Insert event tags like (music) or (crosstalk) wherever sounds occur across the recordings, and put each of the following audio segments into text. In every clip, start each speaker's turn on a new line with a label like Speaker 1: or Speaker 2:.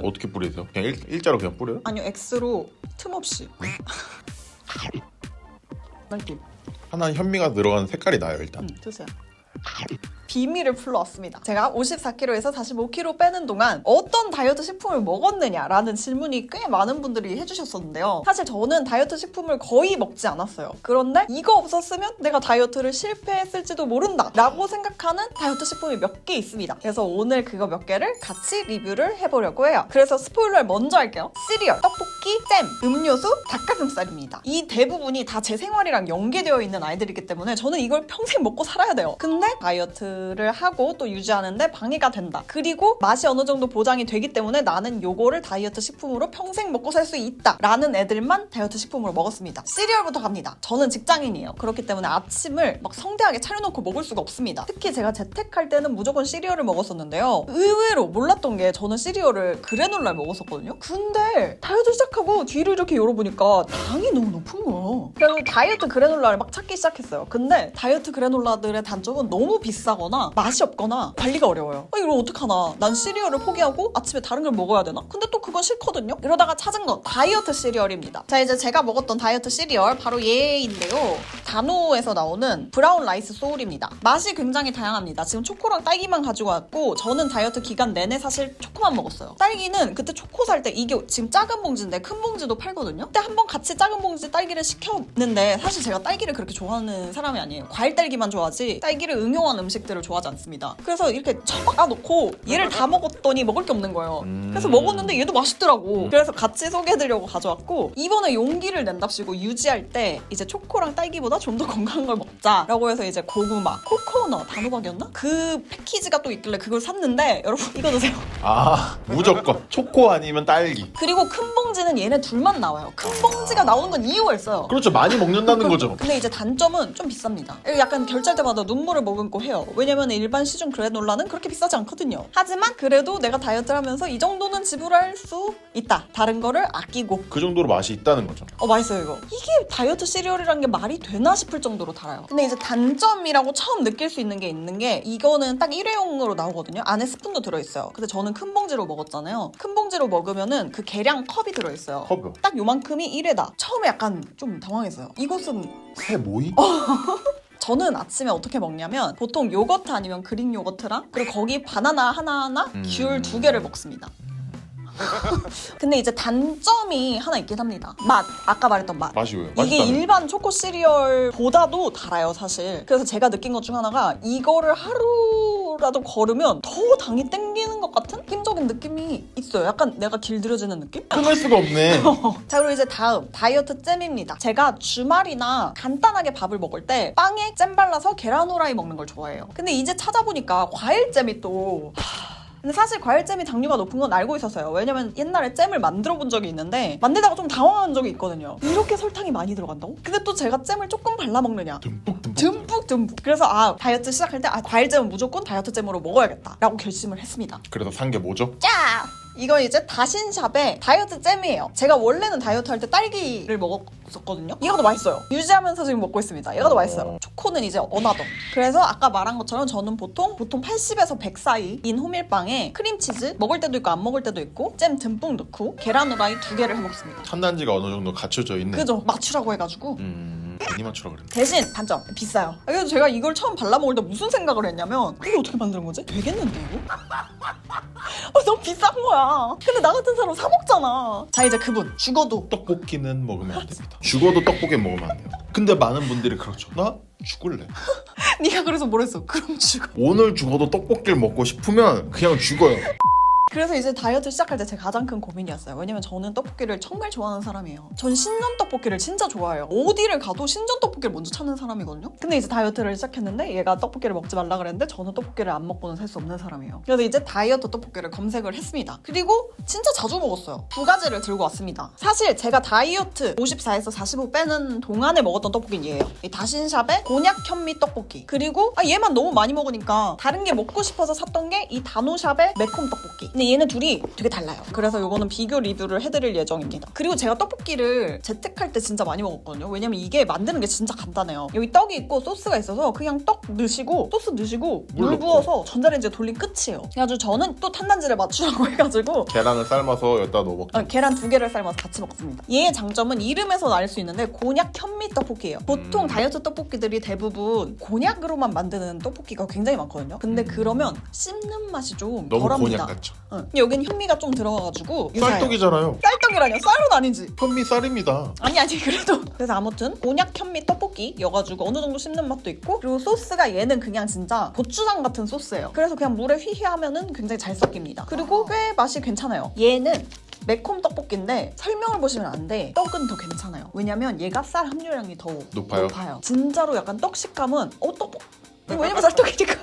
Speaker 1: 어떻게 뿌리세요? 그냥 일, 일자로 그냥 뿌려요?
Speaker 2: 아니요 X로 틈 없이. (laughs) 맛있지?
Speaker 1: 하나 현미가 들어간 색깔이 나요 일단.
Speaker 2: 음, 드세요. 비밀을 풀러왔습니다. 제가 54kg에서 45kg 빼는 동안 어떤 다이어트 식품을 먹었느냐라는 질문이 꽤 많은 분들이 해주셨었는데요. 사실 저는 다이어트 식품을 거의 먹지 않았어요. 그런데 이거 없었으면 내가 다이어트를 실패했을지도 모른다 라고 생각하는 다이어트 식품이 몇 개 있습니다. 그래서 오늘 그거 몇 개를 같이 리뷰를 해보려고 해요. 그래서 스포일러를 먼저 할게요. 시리얼, 떡볶이, 잼, 음료수, 닭가슴살입니다. 이 대부분이 다 제 생활이랑 연계되어 있는 아이들이기 때문에 저는 이걸 평생 먹고 살아야 돼요. 근데 다이어트 를 하고 또 유지하는데 방해가 된다. 그리고 맛이 어느 정도 보장이 되기 때문에 나는 요거를 다이어트 식품으로 평생 먹고 살 수 있다. 라는 애들만 다이어트 식품으로 먹었습니다. 시리얼부터 갑니다. 저는 직장인이에요. 그렇기 때문에 아침을 막 성대하게 차려놓고 먹을 수가 없습니다. 특히 제가 재택할 때는 무조건 시리얼을 먹었었는데요. 의외로 몰랐던 게 저는 시리얼을 그래놀라를 먹었었거든요. 근데 다이어트 시작하고 뒤를 이렇게 열어보니까 당이 너무 높은 거예요. 그래서 다이어트 그래놀라를 막 찾기 시작했어요. 근데 다이어트 그래놀라들의 단점은 너무 비싸거나 맛이 없거나 관리가 어려워요. 아, 이걸 어떡하나. 난 시리얼을 포기하고 아침에 다른 걸 먹어야 되나? 근데 또 그건 싫거든요. 이러다가 찾은 건 다이어트 시리얼입니다. 자 이제 제가 먹었던 다이어트 시리얼 바로 얘인데요. 단호에서 나오는 브라운 라이스 소울입니다. 맛이 굉장히 다양합니다. 지금 초코랑 딸기만 가지고 왔고 저는 다이어트 기간 내내 사실 초코만 먹었어요. 딸기는 그때 초코 살 때 이게 지금 작은 봉지인데 큰 봉지도 팔거든요. 그때 한번 같이 작은 봉지 딸기를 시켰는데 사실 제가 딸기를 그렇게 좋아하는 사람이 아니에요. 과일 딸기만 좋아하지 딸기를 응용한 음식들을 좋아하지 않습니다. 그래서 이렇게 처박아 놓고 얘를 다 먹었더니 먹을 게 없는 거예요. 그래서 먹었는데 얘도 맛있더라고. 그래서 같이 소개해드리려고 가져왔고 이번에 용기를 낸답시고 유지할 때 이제 초코랑 딸기보다 좀 더 (laughs) 건강한 걸 먹자라고 해서 이제 고구마, 코코넛, 단호박이었나? 그 패키지가 또 있길래 그걸 샀는데 여러분 (laughs) 이거 드세요.
Speaker 1: 아 무조건 초코 아니면 딸기.
Speaker 2: 그리고 큰 봉지는 얘네 둘만 나와요. 큰 봉지가 나오는 건 이유가 있어요.
Speaker 1: 그렇죠 많이 먹는다는 거죠.
Speaker 2: 근데 이제 단점은 좀 비쌉니다. 약간 결제할 때마다 눈물을 머금고 해요. 왜냐면 일반 시중 그래놀라는 그렇게 비싸지 않거든요. 하지만 그래도 내가 다이어트를 하면서 이 정도는 지불할 수 있다. 다른 거를 아끼고.
Speaker 1: 그 정도로 맛이 있다는 거죠.
Speaker 2: 어 맛있어요 이거. 이게 다이어트 시리얼이란 게 말이 되나 싶을 정도로 달아요. 근데 이제 단점이라고 처음 느낄 수 있는 게 있는 게 이거는 딱 일회용으로 나오거든요. 안에 스푼도 들어있어요. 근데 저는 큰 봉지로 먹었잖아요. 큰 봉지로 먹으면은 그 계량 컵이 들어있어요.
Speaker 1: 컵이요.
Speaker 2: 딱 요만큼이 1회다. 처음에 약간 좀 당황했어요. 이것은
Speaker 1: 새 모이? (laughs)
Speaker 2: 저는 아침에 어떻게 먹냐면 보통 요거트 아니면 그릭 요거트랑 그리고 거기 바나나 하나하나
Speaker 1: 음.
Speaker 2: 귤두 개를 먹습니다. (laughs) 근데 이제 단점이 하나 있긴 합니다. 맛. 아까 말했던 맛.
Speaker 1: 맛이 왜요?
Speaker 2: 이게
Speaker 1: 맛있다는
Speaker 2: 일반 초코 시리얼보다도 달아요, 사실. 그래서 제가 느낀 것 중 하나가 이거를 하루라도 걸으면 더 당이 땡기는 것 같은 느낌적인 느낌이 있어요. 약간 내가 길들여지는 느낌?
Speaker 1: 끊을 수가 없네. (laughs)
Speaker 2: 자 그리고 이제 다음 다이어트 잼입니다. 제가 주말이나 간단하게 밥을 먹을 때 빵에 잼 발라서 계란 후라이 먹는 걸 좋아해요. 근데 이제 찾아보니까 과일 잼이 또 하, 근데 사실 과일잼이 당류가 높은 건 알고 있었어요. 왜냐면 옛날에 잼을 만들어 본 적이 있는데 만들다가 좀 당황한 적이 있거든요. 이렇게 설탕이 많이 들어간다고? 근데 또 제가 잼을 조금 발라 먹느냐?
Speaker 1: 듬뿍 듬뿍.
Speaker 2: 듬뿍 듬뿍. 그래서 아 다이어트 시작할 때 아 과일잼은 무조건 다이어트 잼으로 먹어야겠다라고 결심을 했습니다.
Speaker 1: 그래서 산 게 뭐죠?
Speaker 2: 짜! 이거 이제 다신샵의 다이어트 잼이에요. 제가 원래는 다이어트 할 때 딸기를 먹었었거든요. 이거 더 맛있어요. 유지하면서 지금 먹고 있습니다. 얘가 더 맛있어요. 초코는 이제 어나더. 그래서 아까 말한 것처럼 저는 보통 보통 80에서 100 사이인 호밀빵에 크림치즈 먹을 때도 있고 안 먹을 때도 있고 잼 듬뿍 넣고 계란 후라이 두 개를 해 먹습니다.
Speaker 1: 첨단지가 어느 정도 갖춰져 있네.
Speaker 2: 그죠? 맞추라고 해가지고
Speaker 1: 음 괜히 맞추라 그랬네.
Speaker 2: 대신 단점 비싸요. 그래서 제가 이걸 처음 발라 먹을 때 무슨 생각을 했냐면 이게 어떻게 만드는 거지? 되겠는데 이거? (laughs) 어, 너무 비싼 거야. 근데 나 같은 사람 사 먹잖아. 자 이제 그분 죽어도
Speaker 1: 떡볶이는 먹으면 안 됩니다. (laughs) 죽어도 떡볶이 먹으면 안 돼요. 근데 많은 분들이 그렇죠. 나 죽을래. (laughs)
Speaker 2: 네가 그래서 뭐랬어? 그럼 죽어.
Speaker 1: 오늘 죽어도 떡볶이를 먹고 싶으면 그냥 죽어요.
Speaker 2: 그래서 이제 다이어트 시작할 때 제 가장 큰 고민이었어요. 왜냐면 저는 떡볶이를 정말 좋아하는 사람이에요. 전 신전 떡볶이를 진짜 좋아해요. 어디를 가도 신전 떡볶이를 먼저 찾는 사람이거든요. 근데 이제 다이어트를 시작했는데 얘가 떡볶이를 먹지 말라 그랬는데 저는 떡볶이를 안 먹고는 살 수 없는 사람이에요. 그래서 이제 다이어트 떡볶이를 검색을 했습니다. 그리고 진짜 자주 먹었어요. 두 가지를 들고 왔습니다. 사실 제가 다이어트 54에서 45 빼는 동안에 먹었던 떡볶이는 얘예요. 이 다신샵의 곤약 현미 떡볶이. 그리고 아, 얘만 너무 많이 먹으니까 다른 게 먹고 싶어서 샀던 게이 단호샵의 매콤 떡볶이. 근데 얘는 둘이 되게 달라요. 그래서 이거는 비교 리뷰를 해드릴 예정입니다. 그리고 제가 떡볶이를 재택할 때 진짜 많이 먹었거든요. 왜냐면 이게 만드는 게 진짜 간단해요. 여기 떡이 있고 소스가 있어서 그냥 떡 넣으시고 소스 넣으시고
Speaker 1: 물
Speaker 2: 물. 부어서 전자레인지에 돌린 끝이에요. 그래가지고 저는 또 탄단지를 맞추라고 (laughs) 해가지고
Speaker 1: 계란을 삶아서 여기다 넣어 먹자.
Speaker 2: 어, 계란 두 개를 삶아서 같이 먹습니다. 얘의 장점은 이름에서 알 수 있는데 곤약 현미 떡볶이에요. 보통
Speaker 1: 음.
Speaker 2: 다이어트 떡볶이들이 대부분 곤약으로만 만드는 떡볶이가 굉장히 많거든요. 근데 그러면 씹는 맛이 좀
Speaker 1: 음. 너무
Speaker 2: 덜합니다.
Speaker 1: 곤약 같죠.
Speaker 2: 응. 근데 여기는 현미가 좀 들어가가지고 유사해요.
Speaker 1: 쌀떡이잖아요.
Speaker 2: 쌀떡이라뇨? 쌀은 아니지.
Speaker 1: 현미 쌀입니다.
Speaker 2: 아니 아니 그래도 그래서 아무튼 곤약 현미 떡볶이여가지고 어느 정도 씹는 맛도 있고 그리고 소스가 얘는 그냥 진짜 고추장 같은 소스예요 그래서 그냥 물에 휘휘 하면은 굉장히 잘 섞입니다 그리고 꽤 맛이 괜찮아요 얘는 매콤 떡볶이인데 설명을 보시면 안 돼. 떡은 더 괜찮아요. 왜냐면 얘가 쌀 함유량이 더
Speaker 1: 높아요?
Speaker 2: 진짜로 약간 떡 식감은 어 떡? (laughs) 왜냐면 쌀떡이니까.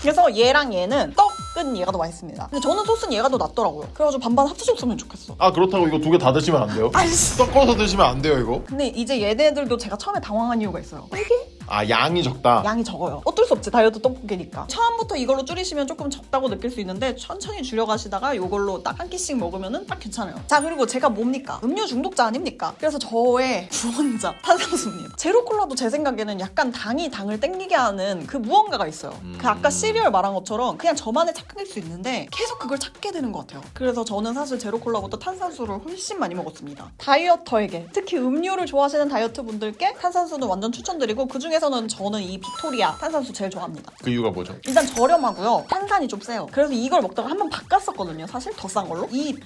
Speaker 2: 그래서 얘랑 얘는 떡은 얘가 더 맛있습니다. 근데 저는 소스는 얘가 더 낫더라고요. 그래가지고 반반 합쳐줬으면 좋겠어.
Speaker 1: 아 그렇다고 이거 두 개 다 드시면 안 돼요?
Speaker 2: 아이씨.
Speaker 1: 섞어서 드시면 안 돼요 이거?
Speaker 2: 근데 이제 얘네들도 제가 처음에 당황한 이유가 있어요. 이게
Speaker 1: 아 양이 적다.
Speaker 2: 양이 적어요. 어쩔 수 없지 다이어트 떡볶이니까. 처음부터 이걸로 줄이시면 조금 적다고 느낄 수 있는데 천천히 줄여가시다가 이걸로 딱 한 끼씩 먹으면은 딱 괜찮아요. 자 그리고 제가 뭡니까? 음료 중독자 아닙니까? 그래서 저의 (laughs) 구원자 탄산수님. 제로 콜라도 제 생각에는 약간 당이 당을 땡기게 하는 그 무언가가 있어요. 그 아까 시리얼 말한 것처럼 그냥 저만의 착각일 수 있는데 계속 그걸 찾게 되는 것 같아요. 그래서 저는 사실 제로 콜라보다 탄산수를 훨씬 많이 먹었습니다. 다이어터에게 특히 음료를 좋아하시는 다이어트 분들께 탄산수는 완전 추천드리고 그 중에 서는 저는 이 빅토리아 탄산수 제일 좋아합니다.
Speaker 1: 그 이유가 뭐죠?
Speaker 2: 일단 저렴하고요. 탄산이 좀 세요. 그래서 이걸 먹다가 한 번 바꿨었거든요. 사실 더 싼 걸로. 이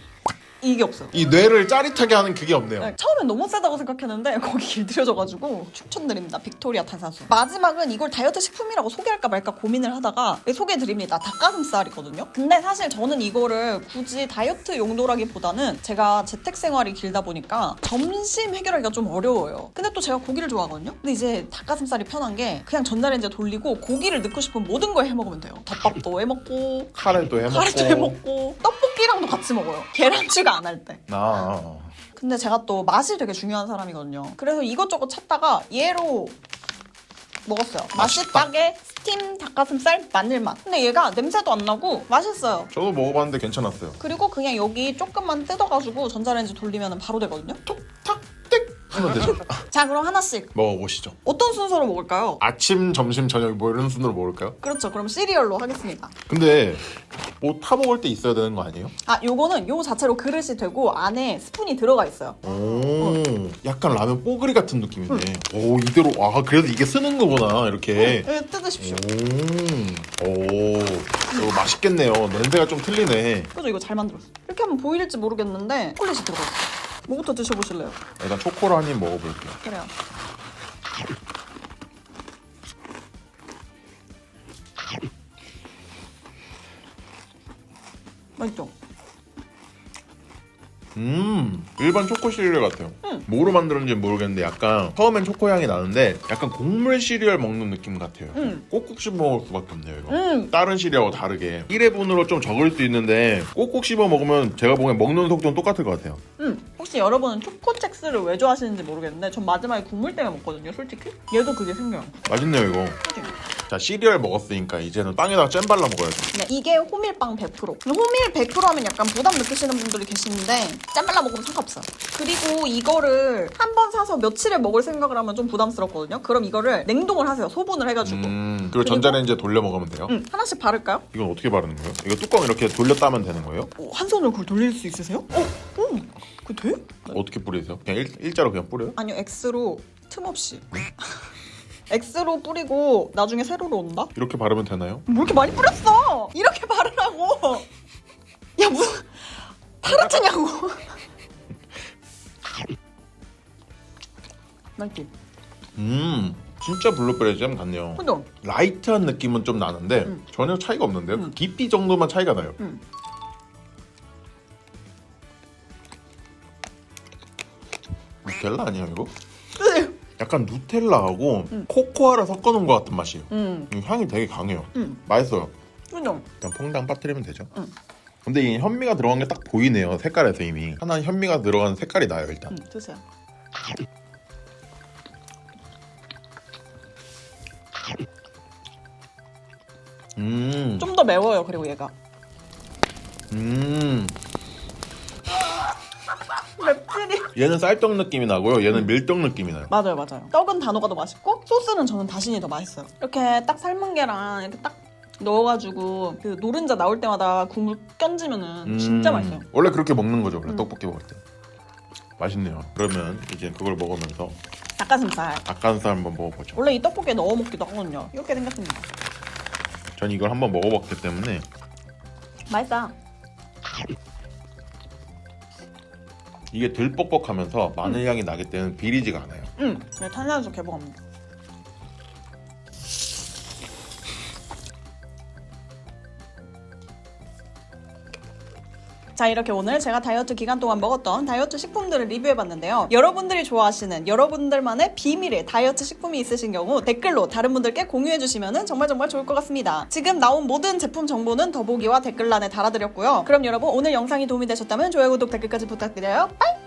Speaker 2: 이게 없어요.
Speaker 1: 이 뇌를 짜릿하게 하는 그게 없네요.
Speaker 2: 네, 처음엔 너무 세다고 생각했는데 (laughs) 거기 길들여져가지고 추천드립니다. 빅토리아 탄산수. 마지막은 이걸 다이어트 식품이라고 소개할까 말까 고민을 하다가 소개해드립니다. 닭가슴살이거든요. 근데 사실 저는 이거를 굳이 다이어트 용도라기보다는 제가 재택 생활이 길다 보니까 점심 해결하기가 좀 어려워요. 근데 또 제가 고기를 좋아하거든요. 근데 이제 닭가슴살이 편한 게 그냥 전자레인지에 돌리고 고기를 넣고 싶은 모든 걸 해 먹으면 돼요. 덮밥도 해 먹고
Speaker 1: 카레도 해 먹고.
Speaker 2: 카레도 해 먹고 떡볶이랑도 같이 먹어요. 계란추가 안 할 때.
Speaker 1: 아.
Speaker 2: 근데 제가 또 맛이 되게 중요한 사람이거든요. 그래서 이것저것 찾다가 얘로 먹었어요. 맛이
Speaker 1: 맛있다.
Speaker 2: 딱에 스팀 닭가슴살 마늘 맛. 근데 얘가 냄새도 안 나고 맛있어요.
Speaker 1: 저도 먹어봤는데 괜찮았어요.
Speaker 2: 그리고 그냥 여기 조금만 뜯어가지고 전자레인지 돌리면 바로 되거든요.
Speaker 1: 톡탁 하면 되죠.
Speaker 2: 자 그럼 하나씩
Speaker 1: 먹어보시죠.
Speaker 2: 어떤 순서로 먹을까요?
Speaker 1: 아침, 점심, 저녁 뭐 이런 순으로 먹을까요?
Speaker 2: 그렇죠. 그럼 시리얼로 하겠습니다.
Speaker 1: 근데 뭐 타 먹을 때 있어야 되는 거 아니에요?
Speaker 2: 아 요거는 요 자체로 그릇이 되고 안에 스푼이 들어가 있어요.
Speaker 1: 오, 약간 라면 뽀글이 같은 느낌이네. 오, 이대로 아 그래도 이게 쓰는 거구나 이렇게.
Speaker 2: 네, 뜯으십시오.
Speaker 1: 오, 오, 이거 맛있겠네요. 냄새가 좀 틀리네.
Speaker 2: 그죠 이거 잘 만들었어. 이렇게 하면 보일지 모르겠는데 초콜릿이 들어가 있어. 뭐부터 드셔보실래요?
Speaker 1: 일단 초코를 한입 먹어볼게요.
Speaker 2: 그래요. 맛있죠?
Speaker 1: 음, 일반 초코 시리얼 같아요.
Speaker 2: 음.
Speaker 1: 뭐로 만들었는지 모르겠는데 약간 처음엔 초코 향이 나는데 약간 곡물 시리얼 먹는 느낌 같아요.
Speaker 2: 음.
Speaker 1: 꼭꼭 씹어 먹을 수밖에 없네요 이거.
Speaker 2: 음.
Speaker 1: 다른 시리얼하고 다르게 1회분으로 좀 적을 수 있는데 꼭꼭 씹어 먹으면 제가 보기엔 먹는 속도는 똑같을 것 같아요.
Speaker 2: 음. 혹시 여러분은 초코첵스를 왜 좋아하시는지 모르겠는데 전 마지막에 국물 때문에 먹거든요 솔직히 얘도 그게 생겨요
Speaker 1: 맛있네요 이거.
Speaker 2: 그치?
Speaker 1: 자 시리얼 먹었으니까 이제는 빵에다가 잼 발라 먹어야죠.
Speaker 2: 네, 이게 호밀빵 100% 근데 호밀 100% 하면 약간 부담 느끼시는 분들이 계시는데 짠 발라 먹으면 상관없어요 그리고 이거를 한 번 사서 며칠에 먹을 생각을 하면 좀 부담스럽거든요 그럼 이거를 냉동을 하세요 소분을 해가지고
Speaker 1: 음, 그리고 전자레인지에 돌려 먹으면 돼요.
Speaker 2: 음, 하나씩 바를까요?
Speaker 1: 이건 어떻게 바르는 거예요? 이거 뚜껑 이렇게 돌려 따면 되는 거예요?
Speaker 2: 어, 한 손으로 그걸 돌릴 수 있으세요? 어? 어? 그 돼?
Speaker 1: 어떻게 뿌리세요? 그냥 일, 일자로 그냥 뿌려요?
Speaker 2: 아니요 X로 틈 없이 X로 뿌리고 나중에 세로로 온다?
Speaker 1: 이렇게 바르면 되나요?
Speaker 2: 뭐 이렇게 많이 뿌렸어? 이렇게 바르라고 (laughs) 야 무슨 타르트냐고 맛있지? (laughs)
Speaker 1: 음, 진짜 블루베리 잼 같네요.
Speaker 2: 그죠?
Speaker 1: 라이트한 느낌은 좀 나는데
Speaker 2: 음.
Speaker 1: 전혀 차이가 없는데요.
Speaker 2: 음.
Speaker 1: 깊이 정도만 차이가 나요.
Speaker 2: 음.
Speaker 1: 누텔라 아니야 이거? 약간 누텔라하고
Speaker 2: 음.
Speaker 1: 코코아를 섞어놓은 것 같은 맛이에요.
Speaker 2: 음,
Speaker 1: 이 향이 되게 강해요.
Speaker 2: 음,
Speaker 1: 맛있어요.
Speaker 2: 그죠?
Speaker 1: 그냥 퐁당 빠뜨리면 되죠.
Speaker 2: 음.
Speaker 1: 근데 이 현미가 들어간 게 딱 보이네요. 색깔에서 이미 하나 현미가 들어간 색깔이 나요 일단.
Speaker 2: 음, 드세요
Speaker 1: 음,
Speaker 2: 좀 더 매워요 그리고 얘가
Speaker 1: 음
Speaker 2: 맵찔이. (laughs)
Speaker 1: 얘는 쌀떡 느낌이 나고요. 얘는 밀떡 느낌이 나요.
Speaker 2: 맞아요, 맞아요. 떡은 단호가 더 맛있고 소스는 저는 다신이 더 맛있어요. 이렇게 딱 삶은 계란 이렇게 딱 넣어가지고 그 노른자 나올 때마다 국물 껴지면은 진짜
Speaker 1: 음,
Speaker 2: 맛있어요.
Speaker 1: 원래 그렇게 먹는 거죠. 원래
Speaker 2: 음.
Speaker 1: 떡볶이 먹을 때. 맛있네요. 그러면 이제 그걸 먹으면서
Speaker 2: 닭가슴살.
Speaker 1: 닭가슴살 한번 먹어보죠.
Speaker 2: 원래 이 떡볶이에 넣어 먹기도 하거든요. 이렇게 생겼습니다.
Speaker 1: 전 이걸 한번 먹어봤기 때문에
Speaker 2: 맛있다.
Speaker 1: 이게 덜 뻑뻑하면서 마늘 향이 나기 때문에 비리지가 않아요.
Speaker 2: 응. 네, 탄산수 개봉합니다. 자 이렇게 오늘 제가 다이어트 기간 동안 먹었던 다이어트 식품들을 리뷰해봤는데요. 여러분들이 좋아하시는 여러분들만의 비밀의 다이어트 식품이 있으신 경우 댓글로 다른 분들께 공유해주시면 정말 정말 좋을 것 같습니다. 지금 나온 모든 제품 정보는 더보기와 댓글란에 달아드렸고요. 그럼 여러분 오늘 영상이 도움이 되셨다면 좋아요, 구독, 댓글까지 부탁드려요. 빠이!